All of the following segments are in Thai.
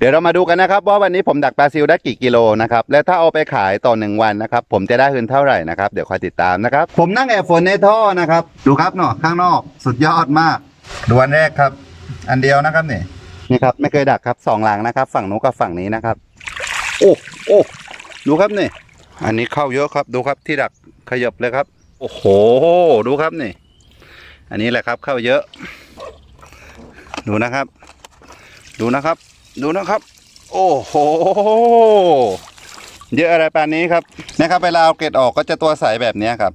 เดี๋ยวเรามาดูกันนะครับว่าวันนี้ผมดักปลาซิวได้กี่กิโลนะครับและถ้าเอาไปขายต่อหนึ่งวันนะครับ ผมจะได้เงินเท่าไหร่นะครับเดี๋ยวคอยติดตามนะครับ ผมนั่งแอบฝนในท่อนะครับ ดูครับเนาะข้างนอกสุดยอดมากดูอันแรกครับ อันเดียวนะครับนี่นี่ครับไม่เคยดักครับสองหลังนะครับ ฝั่งนู้นกับฝั่งนี้นะครับ โอ้โอ้ดูครับนี่ อันนี้เข้าเยอะครับ ดูครับที่ดักขยับเลยครับ โอ้โห ดูครับนี่ อันนี้แหละครับเข้าเยอะ ดูนะครับ ดูนะครับ ดูนะครับ โอ้โหเยอะอะไรปานนี้ครับนะครับเวลาเอาเกล็ดออกก็จะตัวใสแบบนี้ครับ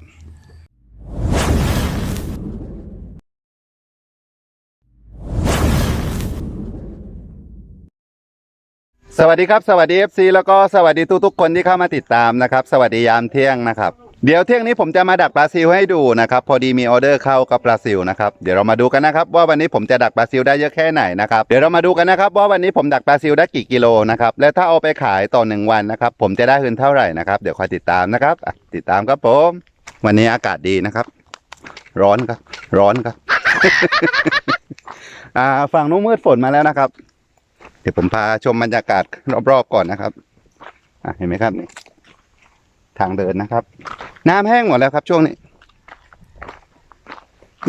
สวัสดีครับ สวัสดี FC แล้วก็สวัสดีทุกๆคนที่เข้ามาติดตามนะครับ สวัสดียามเที่ยงนะครับ เดี๋ยวเที่ยงนี้ผมจะมาดักปลาซิวให้ดูนะครับ พอดีมีออเดอร์เข้ากับปลาซิวนะครับเดี๋ยวเรามาดูกันนะครับว่าวันนี้ผมจะดักปลาซิวได้เยอะแค่ไหนนะครับเดี๋ยวเรามาดูกันนะครับว่าวันนี้ผมดักปลาซิวได้กี่กิโลนะครับและถ้าเอาไปขายต่อหนึ่งวันนะครับผมจะได้เงินเท่าไหร่นะครับเดี๋ยวคอยติดตามนะครับติดตามครับผมวันนี้อากาศดีนะครับ ร้อนครับ ร้อนครับอ่าฝั่งนู้นมืดฝนมาแล้วนะครับ เดี๋ยวผมพาชมบรรยากาศรอบๆก่อนนะครับเห็นไหมครับนี่ทางเดินนะครับ น้ำแห้งหมดแล้วครับช่วงนี้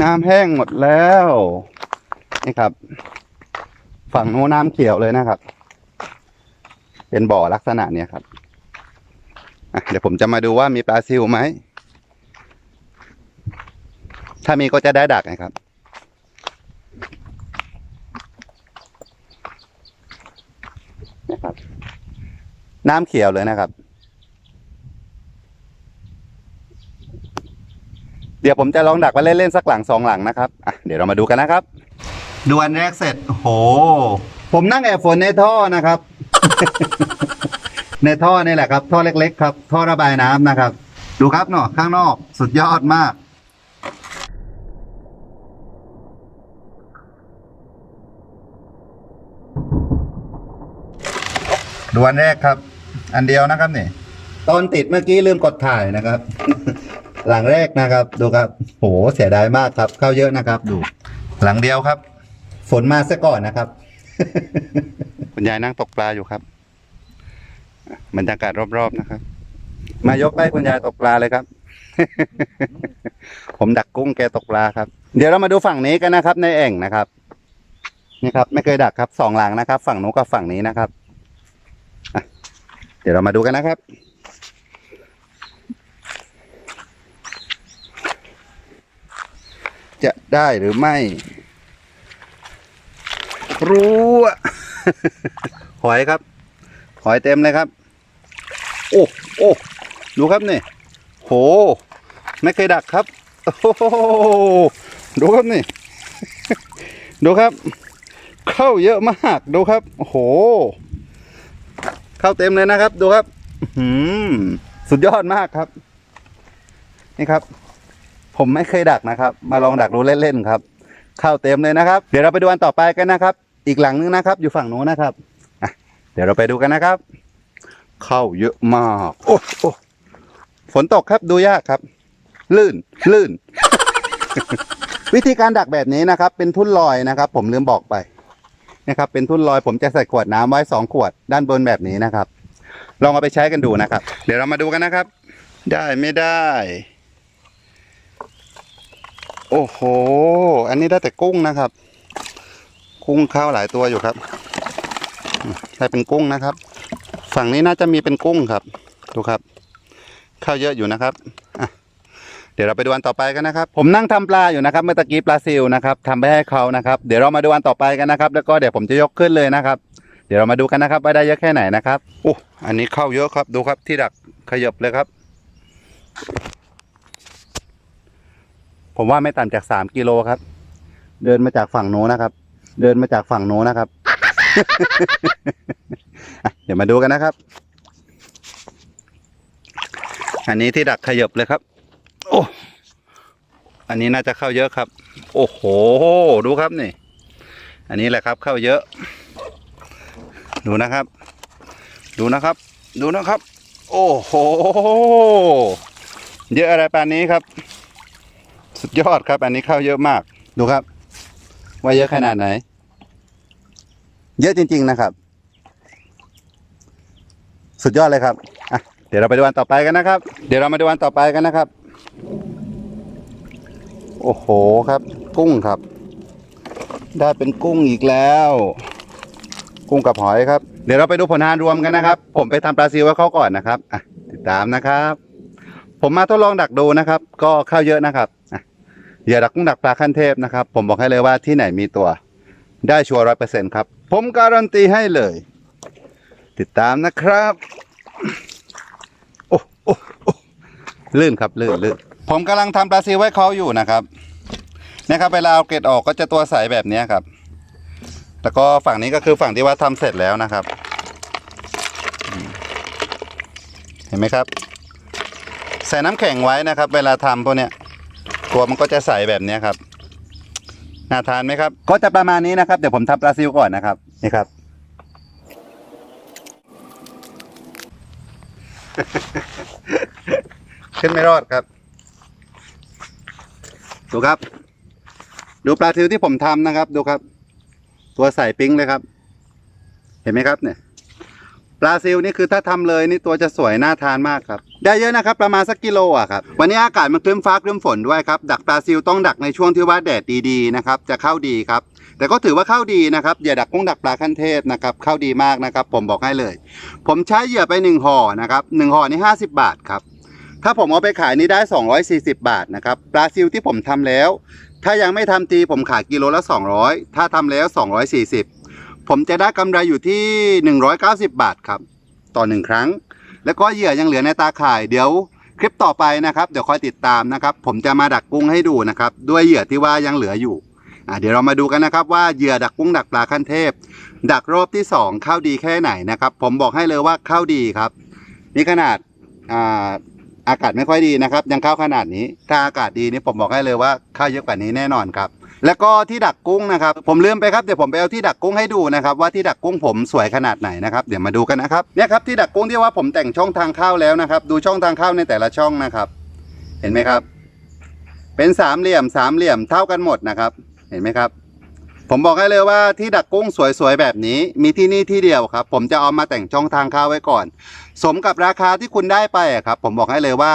น้ำแห้งหมดแล้ว นี่ครับ ฝั่งโน้นน้ำเขียวเลยนะครับ เป็นบ่อลักษณะเนี้ยครับเดี๋ยวผมจะมาดูว่ามีปลาซิวไหม ถ้ามีก็จะได้ดักนะครับ นะครับ น้ำเขียวเลยนะครับ ดี๋ยวผมจะลองดักไว้เล่นๆสักหลังสองหลังนะครับอะเดี๋ยวเรามาดูกันนะครับ ดูอันแรกเสร็จโอ้โหผมนั่งแอบฝนในท่อนะครับ ในท่อนี่แหละครับ ท่อเล็กๆ ครับ ท่อระบายน้ำนะครับ ดูครับเนาะข้างนอกสุดยอดมากดูอันแรกครับ อันเดียวนะครับนี่ตอนติดเมื่อกี้ลืมกดถ่ายนะครับ หลังแรกนะครับ ดูครับโหเสียดายมากครับ เข้าเยอะนะครับ ดู หลังเดียวครับ ฝนมาซะก่อนนะครับ คุณยายนั่งตกปลาอยู่ครับบรรยากาศรอบๆนะครับ มายกให้คุณยายตกปลาเลยครับ ผมดักกุ้งแกตกปลาครับ เดี๋ยวเรามาดูฝั่งนี้กันนะครับ ในแอ่งนะครับ นี่ครับ ไม่เคยดักครับสองหลังนะครับ ฝั่งนู้นกับฝั่งนี้นะครับเดี๋ยวเรามาดูกันนะครับ จะได้หรือไม่รู้อะหอยครับ หอยเต็มเลยครับ โอ้โอ้ดูครับนี่โห ไม่เคยดักครับโอ้โหดูครับนี่ ดูครับ เข้าเยอะมากดูครับโอ้โห เข้าเต็มเลยนะครับ ดูครับอื้อหือสุดยอดมากครับ นี่ครับ ผมไม่เคยดักนะครับ มาลองดักดูเล่นๆครับ เข้าเต็มเลยนะครับ เดี๋ยวเราไปดูอันต่อไปกันนะครับ อีกหลังนึงนะครับ อยู่ฝั่งโน้นนะครับเดี๋ยวเราไปดูกันนะครับ เข้าเยอะมาก โอ้โอ้ฝนตกครับดูยากครับ ลื่นลื่น วิธีการดักแบบนี้นะครับ เป็นทุ่นลอยนะครับ ผมลืมบอกไปนะครับ เป็นทุ่นลอยผมจะใส่ขวดน้ำไว้สองขวดด้านบนแบบนี้นะครับ ลองเอาไปใช้กันดูนะครับ เดี๋ยวเรามาดูกันนะครับ ได้ไม่ได้ อ้โห อันนี้ได้แต่กุ้งนะครับ กุ้งเข้าหลายตัวอยู่ครับใช่เป็นกุ้งนะครับ ฝั่งนี้น่าจะมีเป็นกุ้งครับ ดูครับ เข้าเยอะอยู่นะครับเดี๋ยวเราไปดูอันต่อไปกันนะครับ ผมนั่งทำปลาอยู่นะครับ เมื่อตะกี้ปลาซิลนะครับทำไปให้เขานะครับ เดี๋ยวเรามาดูอันต่อไปกันนะครับ แล้วก็เดี๋ยวผมจะยกขึ้นเลยนะครับ เดี๋ยวเรามาดูกันนะครับว่าได้เยอะแค่ไหนนะครับโอ้อันนี้เข้าเยอะครับ ดูครับที่ดักขยับเลยครับ ผมว่าไม่ต่ำจากสามกิโลครับ เดินมาจากฝั่งโน้นนะครับ เดินมาจากฝั่งโน้นนะครับ เดี๋ยวมาดูกันนะครับ อันนี้ที่ดักขยบเลยครับ โอ้อันนี้น่าจะเข้าเยอะครับ โอ้โห ดูครับนี่ อันนี้แหละครับเข้าเยอะ ดูนะครับ ดูนะครับ ดูนะครับ โอ้โห เยอะอะไรปานนี้ครับ สุดยอดครับ อันนี้เข้าเยอะมาก ดูครับ ว่าเยอะขนาดไหน เยอะจริง ๆ นะครับ สุดยอดเลยครับอะเดี๋ยวเราไปดูวันต่อไปกันนะครับ เดี๋ยวเรามาดูวันต่อไปกันนะครับ โอ้โหครับ กุ้งครับ ได้เป็นกุ้งอีกแล้ว กุ้งกับหอยครับ เดี๋ยวเราไปดูผลงานรวมกันนะครับ ผมไปทำปลาซิวไว้เขาก่อนนะครับอะติดตามนะครับ ผมมาทดลองดักดูนะครับ ก็เข้าเยอะนะครับ อย่าดักกุ้งดักปลาขั้นเทพนะครับ ผมบอกให้เลยว่าที่ไหนมีตัวได้ชัวร์ร้อยเปอร์เซ็นต์ครับ ผมการันตีให้เลย ติดตามนะครับ โอ้โอ้โอ้ลื่นครับลื่นลื่นผมกำลังทำปลาซิวไว้เขาอยู่นะครับนะครับเวลาเอาเกล็ดออกก็จะตัวใสแบบนี้ครับ แล้วก็ฝั่งนี้ก็คือฝั่งที่ว่าทำเสร็จแล้วนะครับ เห็นไหมครับ ใส่น้ำแข็งไว้นะครับ เวลาทำพวกเนี้ย ตัวมันก็จะใสแบบเนี้ยครับน่าทานไหมครับ ก็จะประมาณนี้นะครับ เดี๋ยวผมทำปลาซิวก่อนนะครับ นี่ครับ ขึ้นไม่รอดครับ ดูครับ ดูปลาซิวที่ผมทำนะครับ ดูครับ ตัวใส่ปิ้งเลยครับ เห็นไหมครับเนี่ย ปลาซิลนี่คือถ้าทำเลยนี่ตัวจะสวยน่าทานมากครับ ได้เยอะนะครับ ประมาณสักกิโลอะครับ วันนี้อากาศมันครึ้มฟ้าครึ้มฝนด้วยครับ ดักปลาซิลต้องดักในช่วงที่ว่าแดดดีๆนะครับ จะเข้าดีครับ แต่ก็ถือว่าเข้าดีนะครับ อย่าดักกุ้งดักปลาขั้นเทพนะครับ เข้าดีมากนะครับ ผมบอกให้เลย ผมใช้เหยื่อไปหนึ่งห่อนะครับหนึ่งห่อนี่ห้าสิบบาทครับ ถ้าผมเอาไปขายนี่ได้ 240 บาทนะครับ ปลาซิลที่ผมทำแล้ว ถ้ายังไม่ทำตีผมขายกิโลละ 200 ถ้าทำแล้ว 240 ผมจะได้กำไรอยู่ที่ 190 บาทครับ ต่อหนึ่งครั้ง แล้วก็เหยื่อยังเหลือในตาข่ายเดี๋ยวคลิปต่อไปนะครับเดี๋ยวคอยติดตามนะครับ ผมจะมาดักกุ้งให้ดูนะครับ ด้วยเหยื่อที่ว่ายังเหลืออยู่อะเดี๋ยวเรามาดูกันนะครับ ว่าเหยื่อดักกุ้งดักปลาขั้นเทพ ดักรอบที่สองเข้าดีแค่ไหนนะครับ ผมบอกให้เลยว่าเข้าดีครับ นี่ขนาดอ่าอากาศไม่ค่อยดีนะครับ ยังเข้าขนาดนี้ ถ้าอากาศดีนี่ผมบอกให้เลยว่าเข้าเยอะกว่านี้แน่นอนครับ แล้วก็ที่ดักกุ้งนะครับ ผมลืมไปครับเดี๋ยวผมไปเอาที่ดักกุ้งให้ดูนะครับว่าที่ดักกุ้งผมสวยขนาดไหนนะครับเดี๋ยวมาดูกันนะครับเนี่ยครับที่ดักกุ้งที่ว่าผมแต่งช่องทางเข้าแล้วนะครับ ดูช่องทางเข้าในแต่ละช่องนะครับ เห็นไหมครับ เป็นสามเหลี่ยมสามเหลี่ยมเท่ากันหมดนะครับ เห็นไหมครับ ผมบอกให้เลยว่าที่ดักกุ้งสวยๆแบบนี้ มีที่นี่ที่เดียวครับ ผมจะเอามาแต่งช่องทางเข้าไว้ก่อน สมกับราคาที่คุณได้ไปครับ ผมบอกให้เลยว่า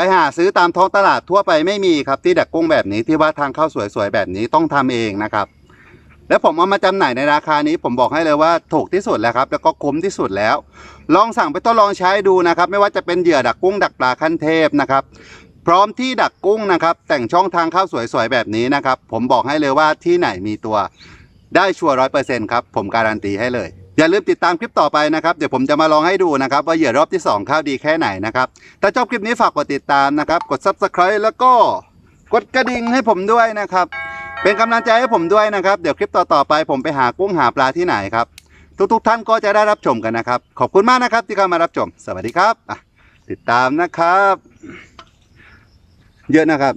ไปหาซื้อตามท้องตลาดทั่วไปไม่มีครับที่ดักกุ้งแบบนี้ที่ว่าทางเข้าสวยๆแบบนี้ต้องทำเองนะครับ แล้วผมเอามาจำหน่ายในราคานี้ผมบอกให้เลยว่าถูกที่สุดแล้วครับ แล้วก็คุ้มที่สุดแล้ว ลองสั่งไปทดลองใช้ดูนะครับ ไม่ว่าจะเป็นเหยื่อดักกุ้งดักปลาขั้นเทพนะครับ พร้อมที่ดักกุ้งนะครับ แต่งช่องทางเข้าสวยๆแบบนี้นะครับ ผมบอกให้เลยว่าที่ไหนมีตัวได้ชัวร์ร้อยเปอร์เซ็นต์ครับผมการันตีให้เลย อย่าลืมติดตามคลิปต่อไปนะครับ เดี๋ยวผมจะมาลองให้ดูนะครับ ว่าเหยื่อรอบที่2เข้าดีแค่ไหนนะครับ ถ้าชอบคลิปนี้ฝากกดติดตามนะครับ กด subscribe แล้วก็กดกระดิ่งให้ผมด้วยนะครับ เป็นกำลังใจให้ผมด้วยนะครับ เดี๋ยวคลิปต่อๆไป ผมไปหากุ้งหาปลาที่ไหนครับ ทุกๆท่านก็จะได้รับชมกันนะครับ ขอบคุณมากนะครับที่เข้ามารับชม สวัสดีครับติดตามนะครับ เยอะนะครับ